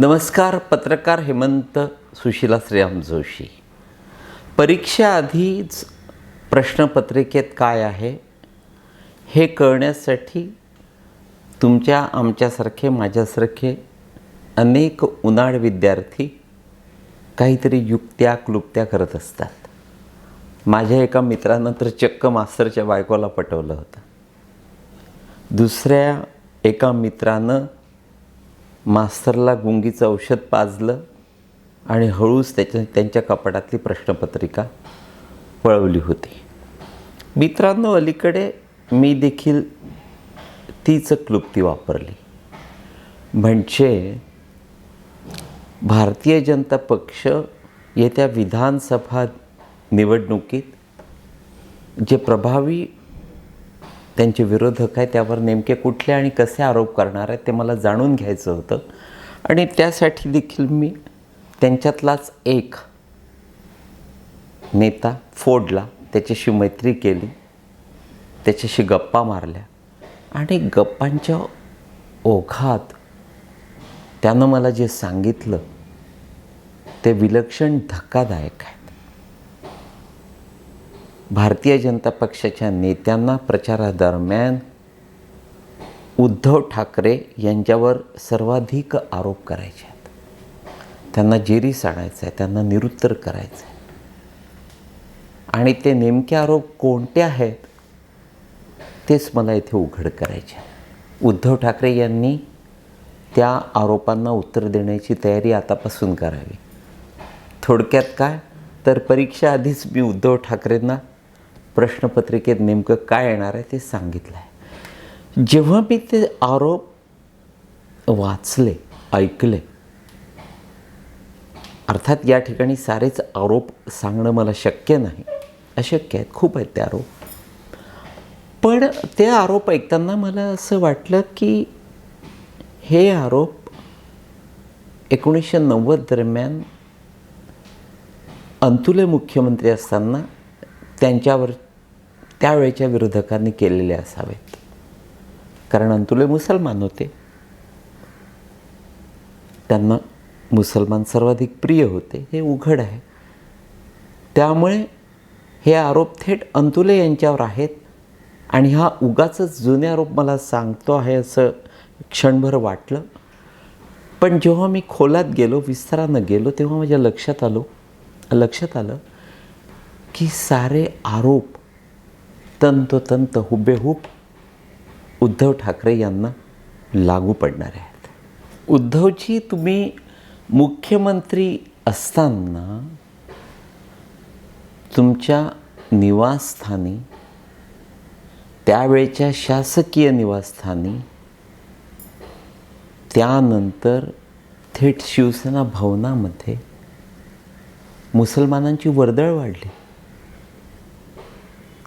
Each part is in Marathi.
नमस्कार पत्रकार हेमंत सुशिला श्रीराम जोशी. परीक्षाआधीच प्रश्नपत्रिकेत काय आहे हे कळण्यासाठी तुमच्या आमच्यासारखे माझ्यासारखे अनेक उन्हाळ विद्यार्थी काहीतरी युक्त्या क्लुप्त्या करत असतात. माझ्या एका मित्रानं तर चक्क मास्तरच्या बायकोला पटवलं होतं. दुसऱ्या एका मित्रानं मास्तरला गुंगीचं औषध पाजलं आणि हळूच त्याच्या त्यांच्या कपाटातली प्रश्नपत्रिका पळवली होती. मित्रांनो अलीकडे मी देखील तीच क्लुप्ती वापरली. म्हणजे भारतीय जनता पक्ष येत्या विधानसभा निवडणुकीत जे प्रभावी त्यांचे विरोधक आहे त्यावर नेमके कुठले आणि कसे आरोप करणार आहेत ते मला जाणून घ्यायचं होतं. आणि त्यासाठी देखील मी त्यांच्यातलाच एक नेता फोडला त्याच्याशी मैत्री केली त्याच्याशी गप्पा मारल्या. आणि गप्पांच्या ओघात त्यानं मला जे सांगितलं ते विलक्षण धक्कादायक आहे. भारतीय जनता पक्षाच्या नेत्यांना प्रचारादरम्यान उद्धव ठाकरे यांच्यावर सर्वाधिक आरोप करायचे आहेत. त्यांना जेरीस आणायचं आहे त्यांना निरुत्तर करायचं आहे. आणि ते नेमके आरोप कोणते आहेत तेच मला इथे उघड करायचे उद्धव ठाकरे यांनी त्या आरोपांना उत्तर देण्याची तयारी आतापासून करावी. थोडक्यात काय? तर परीक्षा आधीच मी उद्धव ठाकरेंना प्रश्नपत्रिकेत नेमकं काय येणार आहे ते सांगितलं आहे जेव्हा मी ते आरोप वाचले ऐकले अर्थात या ठिकाणी सारेच आरोप सांगणं मला शक्य नाही अशक्य आहेत खूप आहेत ते आरोप. पण ते आरोप ऐकताना मला असं वाटलं की हे आरोप एकोणीसशे नव्वद दरम्यान अंतुले मुख्यमंत्री असताना त्यांच्यावर त्यावेळेच्या विरोधकांनी केलेले असावेत. कारण अंतुले मुसलमान होते. त्यांना मुसलमान सर्वाधिक प्रिय होते हे उघड आहे. त्यामुळे हे आरोप थेट अंतुले यांच्यावर आहेत आणि हा उगाच जुने आरोप मला सांगतो आहे असं क्षणभर वाटलं. पण जेव्हा मी खोलात गेलो विस्तारानं गेलो तेव्हा माझ्या लक्षात आलो लक्षात आलं की सारे आरोप तंतोतंत हुबेहूब उद्धव ठाकरे यांना लागू पडणारे आहेत. उद्धवजी तुम्ही मुख्यमंत्री असताना तुमच्या निवासस्थानी त्यावेळच्या शासकीय निवासस्थानी त्यानंतर थेट शिवसेना भवनामध्ये मुसलमानांची वर्दळ वाढली.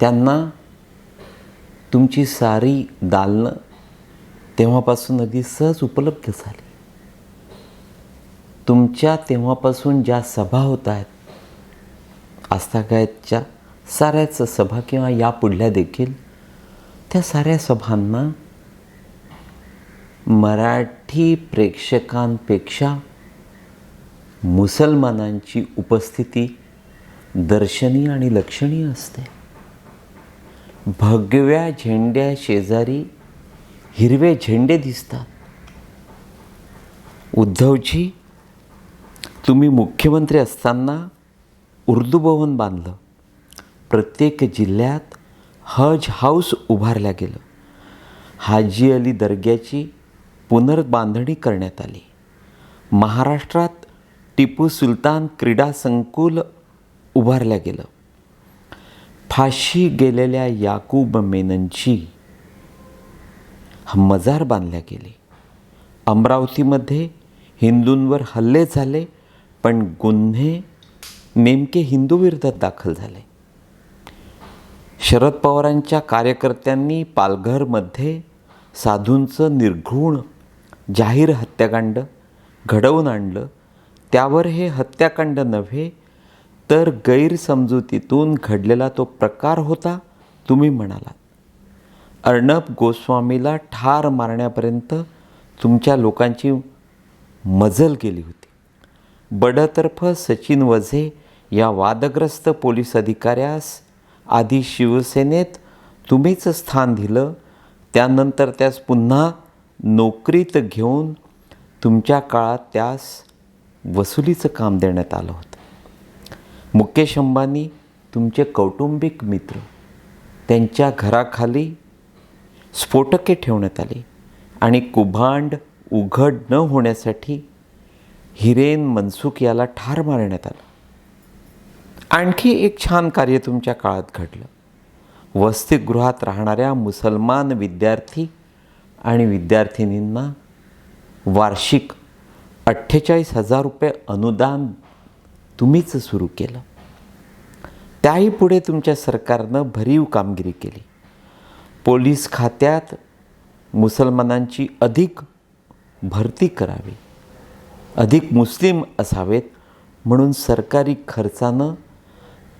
त्यांना तुमची सारी दालनं तेव्हापासून अगदी सहज उपलब्ध झाली. तुमच्या तेव्हापासून ज्या सभा होत आहेत आस्थागायतच्या साऱ्याच सभा किंवा या पुढल्या देखील त्या साऱ्या सभांना मराठी प्रेक्षकांपेक्षा मुसलमानांची उपस्थिती दर्शनीय आणि लक्षणीय असते. भगव्या झेंड्या शेजारी हिरवे झेंडे दिसतात. उद्धवजी तुम्ही मुख्यमंत्री असताना उर्दू भवन बांधलं. प्रत्येक जिल्ह्यात हज हाऊस उभारल्या गेलं. हाजी अली दर्ग्याची पुनर्बांधणी करण्यात आली. महाराष्ट्रात टिपू सुलतान क्रीडा संकुल उभारल्या गेलं. फाशी गेलेल्या याकूब मेननची मजार बांधल्या गेली. अमरावतीमध्ये हिंदूंवर हल्ले झाले पण गुन्हे नेमके हिंदूविरोधात दाखल झाले. शरद पवारांच्या कार्यकर्त्यांनी पालघरमध्ये साधूंचं निर्घृण जाहीर हत्याकांड घडवून आणलं. त्यावर हे हत्याकांड नव्हे तर गैरसमजुतीतून घडलेला तो प्रकार होता तुम्ही म्हणालात. अर्णब गोस्वामीला ठार मारण्यापर्यंत तुमच्या लोकांची मजल गेली होती. बडतर्फ सचिन वझे या वादग्रस्त पोलीस अधिकाऱ्यास आधी शिवसेनेत तुम्हीच स्थान दिलं त्यानंतर त्यास पुन्हा नोकरीत घेऊन तुमच्या काळात त्यास वसुलीचं काम देण्यात आलं होतं. मुकेश अंबानी तुमचे कौटुंबिक मित्र त्यांच्या घराखाली स्फोटके ठेवण्यात आली. आणि कुभांड उघड न होण्यासाठी हिरेन मनसुख याला ठार मारण्यात आलं. आणखी एक छान कार्य तुमच्या काळात घडलं. वसतिगृहात राहणाऱ्या मुसलमान विद्यार्थी आणि विद्यार्थिनींना वार्षिक अठ्ठेचाळीस हजार रुपये अनुदान तुम्हीच सुरू केलं. त्याही पुढे तुमच्या सरकारनं भरीव कामगिरी केली. पोलीस खात्यात मुसलमानांची अधिक भरती करावी अधिक मुस्लिम असावेत म्हणून सरकारी खर्चानं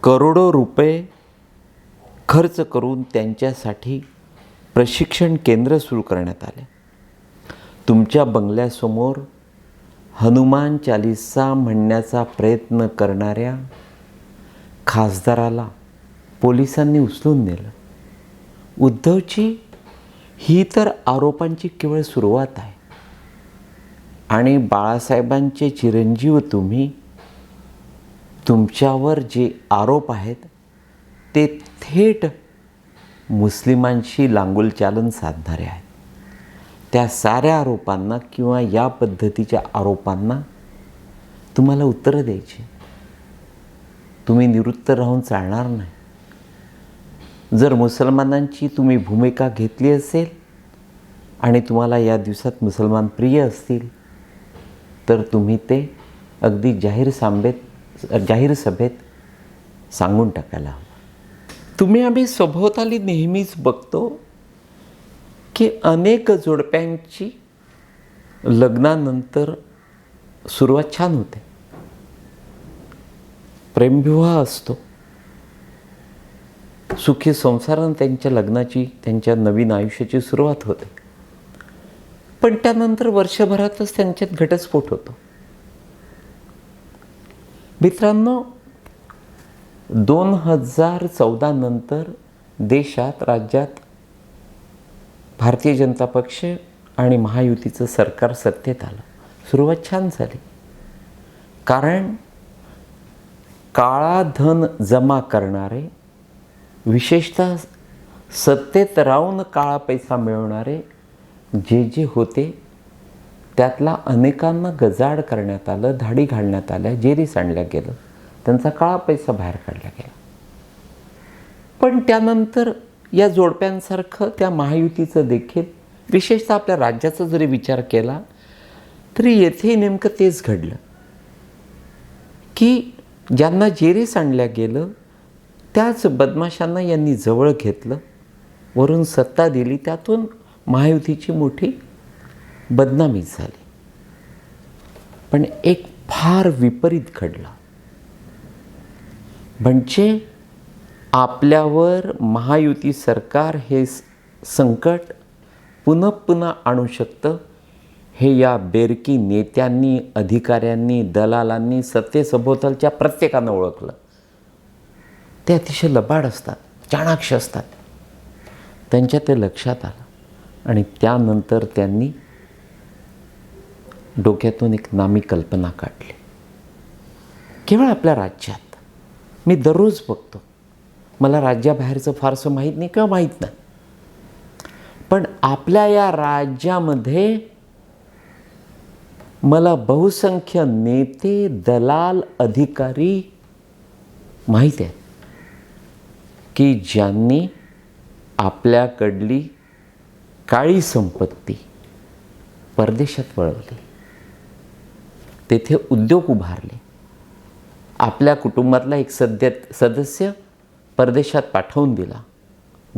करोडो रुपये खर्च करून त्यांच्यासाठी प्रशिक्षण केंद्र सुरू करण्यात आले. तुमच्या बंगल्यासमोर हनुमान चालिसा म्हणण्याचा प्रयत्न करणाऱ्या खासदाराला पोलिसांनी उचलून नेलं. उद्धवची ही तर आरोपांची केवळ सुरुवात आहे. आणि बाळासाहेबांचे चिरंजीव तुम्ही तुमच्यावर जे आरोप आहेत ते थेट मुस्लिमांशी लांगुल चालन साधणारे आहेत. त्या साऱ्या आरोपांना किंवा या पद्धतीच्या आरोपांना तुम्हाला उत्तरं द्यायची. तुम्ही निवृत्त राहून चालणार नाही. जर मुसलमानांची तुम्ही भूमिका घेतली असेल आणि तुम्हाला या दिवसात मुसलमान प्रिय असतील तर तुम्ही ते अगदी जाहीर सांबेत जाहीर सभेत सांगून टाकायला हवं. तुम्ही आम्ही सभोवताली नेहमीच बघतो की अनेक जोडप्यांची लग्नानंतर सुरुवात छान होते. प्रेमविवाह असतो. सुखी संसारानं त्यांच्या लग्नाची त्यांच्या नवीन आयुष्याची सुरुवात होते. पण त्यानंतर वर्षभरातच त्यांच्यात घटस्फोट होतो. मित्रांनो दोन हजार चौदा नंतर देशात राज्यात भारतीय जनता पक्ष आणि महायुतीचं सरकार सत्तेत आलं. सुरुवात छान झाली. कारण काळा धन जमा करणारे विशेषतः सत्तेत राहून काळा पैसा मिळवणारे जे जे होते त्यातला अनेकांना गजाड करण्यात आलं धाडी घालण्यात आल्या जेरीस आणल्या गेलं. त्यांचा काळा पैसा बाहेर काढला गेला. पण त्यानंतर या जोडप्यांसारखं त्या महायुतीचं देखील विशेषतः आपल्या राज्याचा जरी विचार केला तरी येथेही नेमकं तेच घडलं. की ज्यांना जेरीस आणल्या गेलं त्याच बदमाशांना यांनी जवळ घेतलं वरून सत्ता दिली त्यातून महायुतीची मोठी बदनामी झाली. पण एक फार विपरीत घडला. म्हणजे आपल्यावर महायुती सरकार हे संकट पुन्हा पुन्हा आणू शकतं? हे या बेरकी नेत्यांनी अधिकाऱ्यांनी दलालांनी सत्तेसभोवतालच्या प्रत्येकानं ओळखलं. ते अतिशय लबाड असतात चाणाक्ष असतात. त्यांच्या ते लक्षात आलं आणि त्यानंतर त्यांनी डोक्यातून एक नामी कल्पना काढली. केवळ आपल्या राज्यात. मी दररोज बघतो. मला राज्याबाहेरचं फारसं माहीत नाही किंवा माहीत नाही. पण आपल्या या राज्यामध्ये मला बहुसंख्य नेते दलाल अधिकारी माहीत आहेत की ज्यांनी आपल्याकडली काळी संपत्ती परदेशात वळवली. तेथे उद्योग उभारले. आपल्या कुटुंबातला एक सद्य सदस्य परदेशात पाठवून दिला.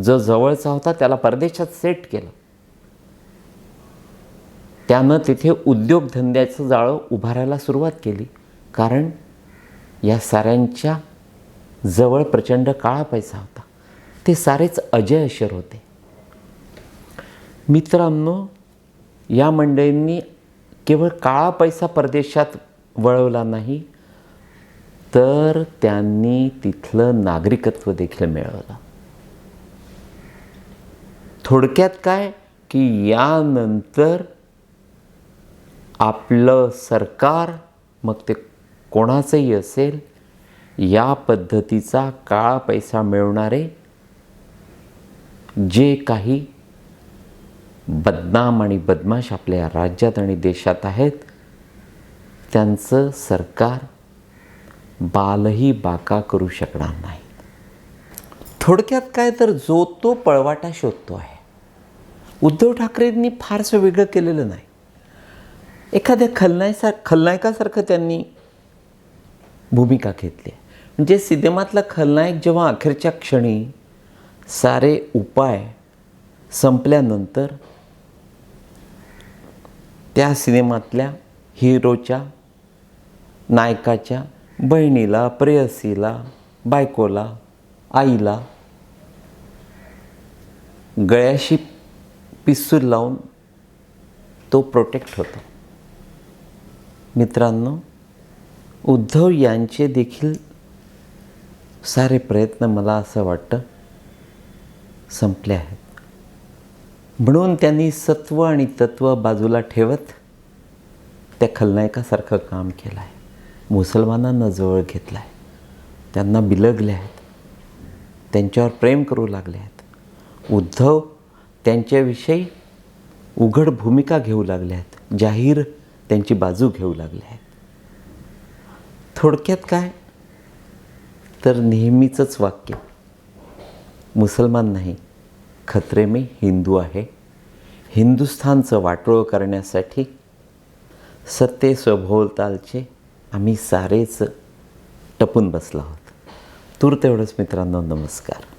जो जवळचा होता त्याला परदेशात सेट केलं. त्यानं तिथे उद्योगधंद्याचं जाळं उभारायला सुरुवात केली. कारण या साऱ्यांच्या जवळ प्रचंड काळा पैसा होता. ते सारेच अजय अशर होते. मित्रांनो या मंडळींनी केवळ काळा पैसा परदेशात वळवला नाही तर त्यांनी तिथलं नागरिकत्व देखील मिळवलं. थोडक्यात काय? की यानंतर आपलं सरकार मग ते कोणाचंही असेल या पद्धतीचा काळा पैसा मिळवणारे जे काही बदनाम आणि बदमाश आपल्या राज्यात आणि देशात आहेत त्यांचं सरकार बालही बाका करू शकणार नाही. थोडक्यात काय तर जो तो पळवाटा शोधतो आहे. उद्धव ठाकरेंनी फारसं वेगळं केलेलं नाही. एखाद्या खलनायसा खलनायकासारखं त्यांनी भूमिका घेतली. आहे म्हणजे सिनेमातला खलनायक जेव्हा अखेरच्या क्षणी सारे उपाय संपल्यानंतर त्या सिनेमातल्या हिरोच्या नायकाच्या बहिणीला प्रेयसीला बायकोला आईला गळ्याशी पिसूर लावून तो प्रोटेक्ट होतो. मित्रांनो उद्धव यांचे देखील सारे प्रयत्न मला असं वाटतं संपले आहेत. म्हणून त्यांनी सत्व आणि तत्व बाजूला ठेवत त्या खलनायकासारखं काम केलं आहे मुसलमानांना जवळ घेतलं आहे त्यांना बिलगले आहेत. त्यांच्यावर प्रेम करू लागले आहेत. उद्धव त्यांच्याविषयी उघड भूमिका घेऊ लागले आहेत. जाहीर त्यांची बाजू घेऊ लागले आहेत. थोडक्यात काय? तर नेहमीचंच वाक्य मुसलमान नाही खत्रे मी हिंदू आहे. हिंदुस्थानचं वाटोळं करण्यासाठी सत्ते स्वभोवतालचे आम्ही सारेच टपून बसलो आहोत. तूर तेवढंच मित्रांनो नमस्कार.